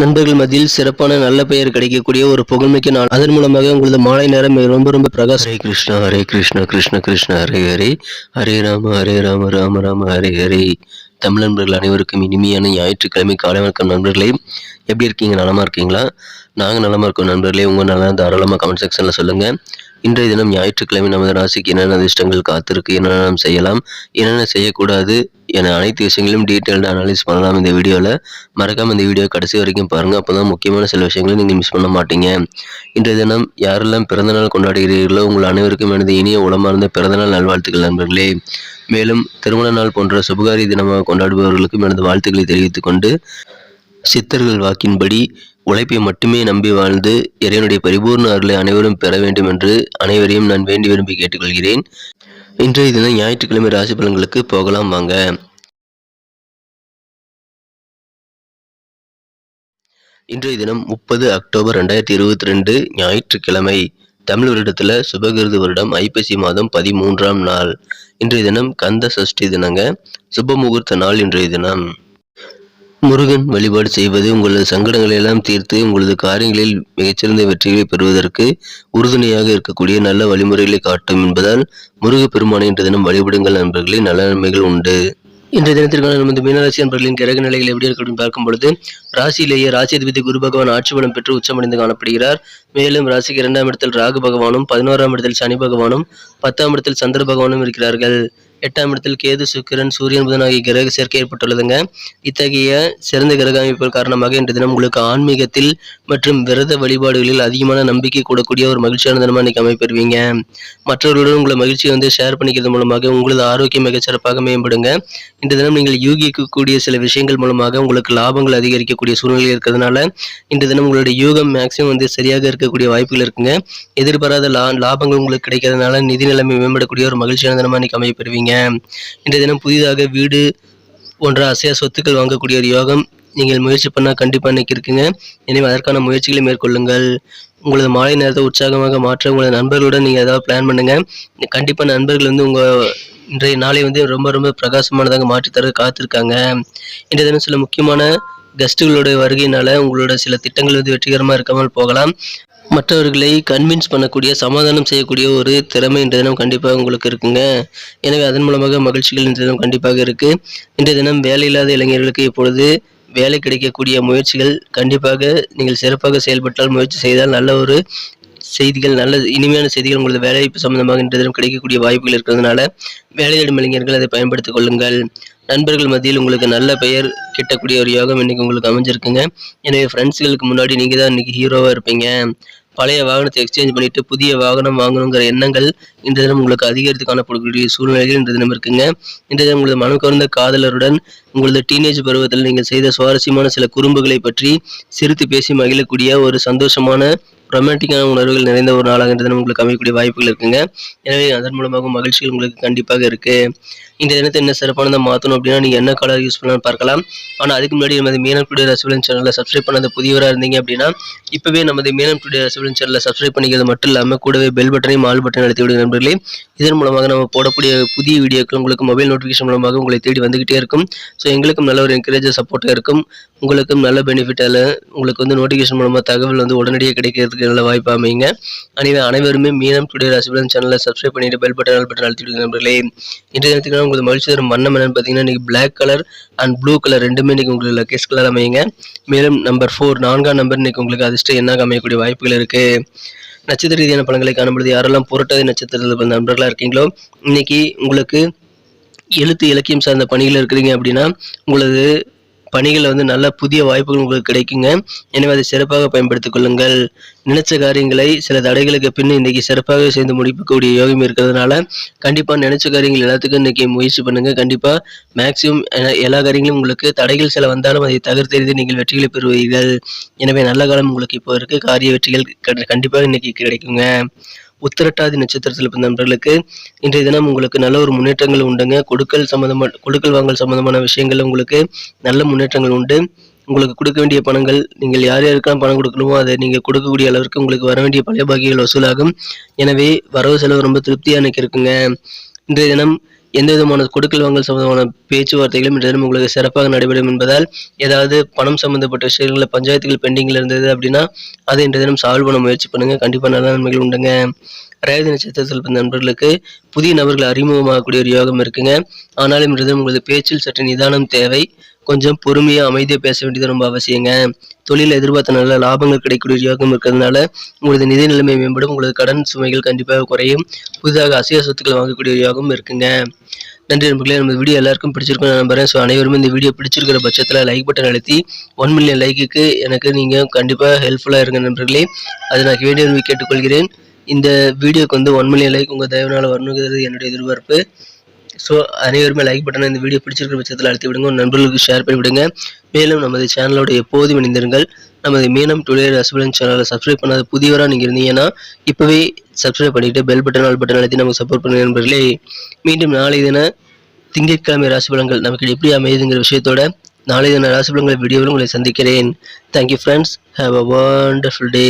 நண்பர்கள் மத்தியில் சிறப்பான நல்ல பெயர் கிடைக்கக்கூடிய ஒரு புகழ்மிக்க நாள். அதன் மூலமாக உங்களது மாலை நேரம் ரொம்ப ரொம்ப பிரகாஷ் ஹரே கிருஷ்ணா ஹரே கிருஷ்ணா கிருஷ்ண கிருஷ்ண ஹரே ஹரே. ஹரே ராம ஹரே ராம ராம ராம ஹரே ஹரே. தமிழ் நண்பர்கள் அனைவருக்கும் இனிமையான ஞாயிற்றுக்கிழமை காலை வணக்கம் நண்பர்களே. எப்படி இருக்கீங்க? நலமா இருக்கீங்களா? நாங்கள் நலமா இருக்கோம் நண்பர்களே. உங்கள் நல்லா தாராளமாக கமெண்ட் செக்ஷனில் சொல்லுங்கள் இன்றைய தினம் ஞாயிற்றுக்கிழமை நமது ராசிக்கு என்னென்ன அதிர்ஷ்டங்கள் காத்திருக்கு? என்னென்ன நாம் செய்யலாம்? என்னென்ன செய்யக்கூடாது? என அனைத்து விஷயங்களையும் டீட்டெயில்டாக அனலைஸ் பண்ணலாம் இந்த வீடியோவில் மறக்காம இந்த வீடியோ கடைசி வரைக்கும் பாருங்கள் அப்போ தான் முக்கியமான சில விஷயங்களை நீங்கள் மிஸ் பண்ண மாட்டீங்க. இன்றைய தினம் யாரெல்லாம் பிறந்தநாள் கொண்டாடுகிறீர்களோ உங்கள் அனைவருக்கும் எனது இனிய உளமார்ந்த பிறந்தநாள் நல்வாழ்த்துக்கள் நண்பர்களே. மேலும் திருமண நாள் போன்ற சுபகாரி தினமாக கொண்டாடுபவர்களுக்கும் எனது வாழ்த்துக்களை தெரிவித்துக் கொண்டு சித்தர்கள் வாக்கின்படி உழைப்பை மட்டுமே நம்பி வாழ்ந்து இறைவனுடைய பரிபூர்ண அருளை அனைவரும் பெற வேண்டும் என்று அனைவரையும் நான் வேண்டி விரும்பி கேட்டுக்கொள்கிறேன். இன்றைய தினம் ஞாயிற்றுக்கிழமை ராசி பலன்களுக்கு போகலாம் வாங்க. இன்றைய தினம் முப்பது அக்டோபர் ரெண்டாயிரத்தி இருபத்தி ரெண்டு ஞாயிற்றுக்கிழமை. தமிழ் வருடத்தில் சுபகிருது வருடம் ஐப்பசி மாதம் பதிமூன்றாம் நாள். இன்றைய தினம் கந்த சஷ்டி தினங்க சுப முகூர்த்த நாள் இன்றைய தினம். முருகன் வழிபாடு செய்வது உங்களது சங்கடங்களை எல்லாம் தீர்த்து உங்களது காரியங்களில் மிகச்சிறந்த வெற்றிகளை பெறுவதற்கு உறுதுணையாக இருக்கக்கூடிய நல்ல வழிமுறைகளை காட்டும் என்பதால் முருகப்பெருமானை இன்றைய தினம் வழிபடுங்கள் நண்பர்களே நல்ல நன்மைகள் உண்டு. இன்றைய தினத்திற்கான நமது மீனராசி அன்பர்களின் கிரக நிலைகள் எப்படி இருக்கு அப்படின்னு பார்க்கும்பொழுது ராசியிலேயே ராசியதிபதி குரு பகவான் ஆட்சி பலம் பெற்று உச்சமடைந்து காணப்படுகிறார். மேலும் ராசிக்கு இரண்டாம் இடத்தில் ராகு பகவானும் பதினோராம் இடத்தில் சனி பகவானும் பத்தாம் இடத்தில் சந்திர பகவானும் இருக்கிறார்கள். எட்டாம் இடத்தில் கேது சுக்கிரன் சூரியன் புதன் ஆகிய கிரக சேர்க்கை ஏற்பட்டுள்ளதுங்க. இத்தகைய சிறந்த கிரக அமைப்புகள் காரணமாக இன்று தினம் உங்களுக்கு ஆன்மீகத்தில் மற்றும் விரத வழிபாடுகளில் அதிகமான நம்பிக்கை கூடக்கூடிய ஒரு மகிழ்ச்சியான தினமாக இன்னைக்கு அமைப்பெறுவீங்க. மற்றவர்களுடன் உங்களை மகிழ்ச்சியை வந்து ஷேர் பண்ணிக்கிறது மூலமாக உங்களது ஆரோக்கியம் மிகச்சிறப்பாக மேம்படுங்க. இன்று தினம் நீங்கள் யூகிக்கக்கூடிய சில விஷயங்கள் மூலமாக உங்களுக்கு லாபங்கள் அதிகரிக்கக்கூடிய சூழ்நிலை இருக்கிறதுனால இன்று தினம் உங்களுடைய யூகம் மேக்சிமம் வந்து சரியாக இருக்கக்கூடிய வாய்ப்புகள் இருக்குங்க. எதிர்பாராத லா லாபங்கள் உங்களுக்கு கிடைக்கிறதுனால நிதி நிலைமை மேம்படக்கூடிய ஒரு மகிழ்ச்சியான தினமாக இன்னைக்கு அமைப்பெறுவீங்க இன்றைய தினம் புதிதாக வீடு போன்ற அசையா சொத்துக்கள் வாங்கக்கூடிய ஒரு யோகம் நீங்கள் முயற்சி பண்ணால் கண்டிப்பாக இன்னைக்கு இருக்குங்க. எனவே அதற்கான முயற்சிகளை மேற்கொள்ளுங்கள். உங்களது மாலை நேரத்தை உற்சாகமாக மாற்ற உங்களது நண்பர்களுடன் நீங்கள் ஏதாவது பிளான் பண்ணுங்கள் கண்டிப்பாக நண்பர்கள் வந்து உங்கள் இன்றைய நாளை வந்து ரொம்ப ரொம்ப பிரகாசமானதாக மாற்றித்தர காத்திருக்காங்க. இன்றைய தினம் சில முக்கியமான கெஸ்ட்டுகளுடைய வருகையினால உங்களோட சில திட்டங்கள் வந்து வெற்றிகரமாக இருக்காமல் போகலாம். மற்றவர்களை கன்வின்ஸ் பண்ணக்கூடிய சமாதானம் செய்யக்கூடிய ஒரு திறமை இன்றைய தினம் கண்டிப்பாக உங்களுக்கு இருக்குங்க. எனவே அதன் மூலமாக மகிழ்ச்சிகள் இன்றைய தினம் கண்டிப்பாக இருக்குது இன்றைய தினம் வேலையில்லாத இளைஞர்களுக்கு இப்பொழுது வேலை கிடைக்கக்கூடிய முயற்சிகள் கண்டிப்பாக நீங்கள் சிறப்பாக செயல்பட்டால் முயற்சி செய்தால் நல்ல ஒரு செய்திகள் நல்ல இனிமையான செய்திகள் உங்களது வேலைவாய்ப்பு சம்பந்தமாக இன்றைய தினம் கிடைக்கக்கூடிய வாய்ப்புகள் இருக்கிறதுனால வேலை தேடும் இளைஞர்கள் அதை பயன்படுத்திக் கொள்ளுங்கள். நண்பர்கள் மத்தியில் உங்களுக்கு நல்ல பெயர் கிட்டக்கூடிய ஒரு யோகம் இன்னைக்கு உங்களுக்கு அமைஞ்சிருக்குங்க. எனவே ஃப்ரெண்ட்ஸ்களுக்கு முன்னாடி நீங்கள் தான் இன்னைக்கு ஹீரோவாக இருப்பீங்க. பழைய வாகனத்தை எக்ஸ்சேஞ்ச் பண்ணிட்டு புதிய வாகனம் வாங்கணுங்கிற எண்ணங்கள் இந்த தினம் உங்களுக்கு அதிகரித்து காணப்படக்கூடிய சூழ்நிலைகள் இந்த தினம் இருக்குங்க. இந்த தினம் உங்களது மனம் கவர்ந்த காதலருடன் உங்களது டீனேஜ் பருவத்தில் நீங்கள் செய்த சுவாரஸ்யமான சில குறும்புகளை பற்றி சிரித்து பேசி மகிழக்கூடிய ஒரு சந்தோஷமான ரொமான்டிக்கான உணர்வுகள் நிறைந்த ஒரு நாளாக இந்த தினம் உங்களுக்கு அமையக்கூடிய வாய்ப்புகள் இருக்குங்க. எனவே அதன் மூலமாக மகிழ்ச்சிகள் உங்களுக்கு கண்டிப்பாக இருக்குது இந்த தினத்தை என்ன சிறப்பானதை மாற்றணும் அப்படின்னா நீங்கள் என்ன கலர் யூஸ் பண்ணலாம்னு பார்க்கலாம். ஆனால் அதுக்கு முன்னாடி நமது மீனம் டுடே ரசிபலன் சேனலில் சப்ஸ்கிரைப் பண்ணாத புதியவராக இருந்தீங்க அப்படின்னா இப்போவே நமது மீனம் டுடே ரசிபலன் சேனலில் சப்ஸ்கிரைப் பண்ணிக்கிறது மட்டும் இல்லாமல் கூடவே பெல் பட்டனையும் ஆல் பட்டன் அழுத்தி விடுங்க நண்பர்களே. இதன் மூலமாக நம்ம போடக்கூடிய புதிய வீடியோக்கள் உங்களுக்கு மொபைல் நோட்டிஃபிகேஷன் மூலமாக உங்களை தேடி வந்துகிட்டே இருக்கும். ஸோ எங்களுக்கும் நல்ல ஒரு என்கரேஜ் சப்போர்ட்டாக இருக்கும். உங்களுக்கும் நல்ல பெனிஃபிட்டால் உங்களுக்கு வந்து நோட்டிஃபிகேஷன் மூலமாக தகவல் வந்து உடனடியாக கிடைக்கிறதுக்கு நல்ல வாய்ப்பு அமைங்க அனைவரும் அனைவருமே மீனம் டுடே ராசிபலன் சேனலை சப்ஸ்கிரைப் பண்ணிட்டு பெல் பட்டன் ஆல் பட்டன் அழுத்தி விடுங்க நண்பர்களே. இன்றைய தினத்துக்கு உங்களுக்கு மகிழ்ச்சி தரும் வண்ணம் என்னன்னு பார்த்தீங்கன்னா இன்னைக்கு black colour and blue colour ரெண்டுமே இன்னைக்கு உங்களுக்கு லக்கேஜ் கலர் அமையுங்க. மேலும் நம்பர் ஃபோர் நான்காம் நம்பர் இன்றைக்கி உங்களுக்கு அதிர்ஷ்டம் என்னாக அமையக்கூடிய வாய்ப்புகள் இருக்குது நட்சத்திர ரீதியான பழங்களை காணும்பொழுது யாரெல்லாம் புரட்டாதி நட்சத்திரத்தில் நண்பர்களாக இருக்கீங்களோ இன்றைக்கி உங்களுக்கு எழுத்து இலக்கியம் சார்ந்த பணிகள் இருக்கிறீங்க அப்படின்னா உங்களது பணிகளில் வந்து நல்ல புதிய வாய்ப்புகள் உங்களுக்கு கிடைக்குங்க. எனவே அதை சிறப்பாக பயன்படுத்திக் கொள்ளுங்கள். நினைச்ச காரியங்களை சில தடைகளுக்கு பின் இன்னைக்கு சிறப்பாக சேர்ந்து முடிக்கக்கூடிய யோகம் இருக்கிறதுனால கண்டிப்பாக நினைச்ச காரியங்கள் எல்லாத்துக்கும் இன்னைக்கு முயற்சி பண்ணுங்க. கண்டிப்பாக மேக்சிமம் எல்லா காரியங்களும் உங்களுக்கு தடைகள் சில வந்தாலும் அதை தகர்த்தெறிந்து நீங்கள் வெற்றிகளை பெறுவீர்கள். எனவே நல்ல காலம் உங்களுக்கு இப்போ இருக்கு. காரிய வெற்றிகள் கண்டிப்பாக இன்னைக்கு கிடைக்குங்க. உத்திரட்டாதி நட்சத்திரத்தில் பிறந்த நண்பர்களுக்கு இன்றைய தினம் உங்களுக்கு நல்ல ஒரு முன்னேற்றங்கள் உண்டுங்க. கொடுக்கல் சம்பந்தமான கொடுக்கல் வாங்கல் சம்பந்தமான விஷயங்கள் உங்களுக்கு நல்ல முன்னேற்றங்கள் உண்டு. உங்களுக்கு கொடுக்க வேண்டிய பணங்கள் நீங்கள் யார் யாருக்கெல்லாம் பணம் கொடுக்கணுமோ அதை நீங்கள் கொடுக்கக்கூடிய அளவிற்கு உங்களுக்கு வர வேண்டிய பழைய பாக்கிகள் வசூலாகும். எனவே வரவு செலவு ரொம்ப திருப்தியாக எனக்கு இருக்குங்க. இன்றைய தினம் எந்த விதமான கொடுக்கல் வாங்கல் சம்பந்தமான பேச்சுவார்த்தைகளும் இன்றைய உங்களுக்கு சிறப்பாக நடைபெறும் என்பதால் ஏதாவது பணம் சம்பந்தப்பட்ட விஷயங்களில் பஞ்சாயத்துகள் பெண்டிங்கில் இருந்தது அப்படின்னா அதை இன்றைய தினம் சால்வ் பண்ண முயற்சி பண்ணுங்க. கண்டிப்பாக நல்ல நன்மைகள் உண்டுங்க. ரேவதி நட்சத்திரத்தில் பிறந்த நண்பர்களுக்கு புதிய நபர்கள் அறிமுகமாகக்கூடிய ஒரு யோகம் இருக்குங்க. ஆனாலும் இன்றைய தினம் உங்களது பேச்சில் சற்று நிதானம் தேவை. கொஞ்சம் பொறுமையாக அமைதியாக பேச வேண்டியது ரொம்ப அவசியங்க. தொழிலில் எதிர்பார்த்த நல்ல லாபங்கள் கிடைக்கக்கூடிய யோகம் இருக்கிறதுனால உங்களது நிதி நிலைமை மேம்படும். உங்களது கடன் சுமைகள் கண்டிப்பாக குறையும். புதிதாக அசைய சொத்துக்கள் வாங்கக்கூடிய யோகம் இருக்குங்க. நன்றி நண்பர்களே. நம்ம வீடியோ எல்லாருக்கும் பிடிச்சிருக்கும் நான் நம்புறேன். ஸோ அனைவருமே இந்த வீடியோ பிடிச்சிருக்கிற பட்சத்தில் லைக் பட்டன் அழுத்தி ஒன் மில்லியன் லைக்குக்கு எனக்கு நீங்கள் கண்டிப்பாக ஹெல்ப்ஃபுல்லாக இருங்க நண்பர்களே. அது நான் வேண்டிய கேட்டுக்கொள்கிறேன். இந்த வீடியோக்கு வந்து ஒன் மில்லியன் லைக் உங்கள் தயவுனால் வரணுங்கிறது என்னுடைய எதிர்பார்ப்பு. ஸோ அனைவருமே லைக் பட்டனை இந்த வீடியோ பிடிச்சிருக்கிற பட்சத்தில் அழுத்தி விடுங்க. உங்கள் நண்பர்களுக்கு ஷேர் பண்ணி விடுங்க. மேலும் நமது சேனலோட எப்போதும் இணைந்திருங்கள். நமது மீனம் டுடே ரசபலன் சேனலை சப்ஸ்கிரைப் பண்ணாத புதியவராக நீங்கள் இருந்தீங்கன்னா இப்போவே சப்ஸ்கிரைப் பண்ணிவிட்டு பெல் பட்டன் ஆல் பட்டன் அழுத்தி நமக்கு சப்போர்ட் பண்ணுங்க நண்பர்களே. மீண்டும் நாளை தின திங்கட்கிழமை ராசிபலன்கள் நமக்கு எப்படி அமையுதுங்கிற விஷயத்தோட நாளை தின ராசிபலங்கள் வீடியோவில் உங்களை சந்திக்கிறேன். Thank you friends have a wonderful day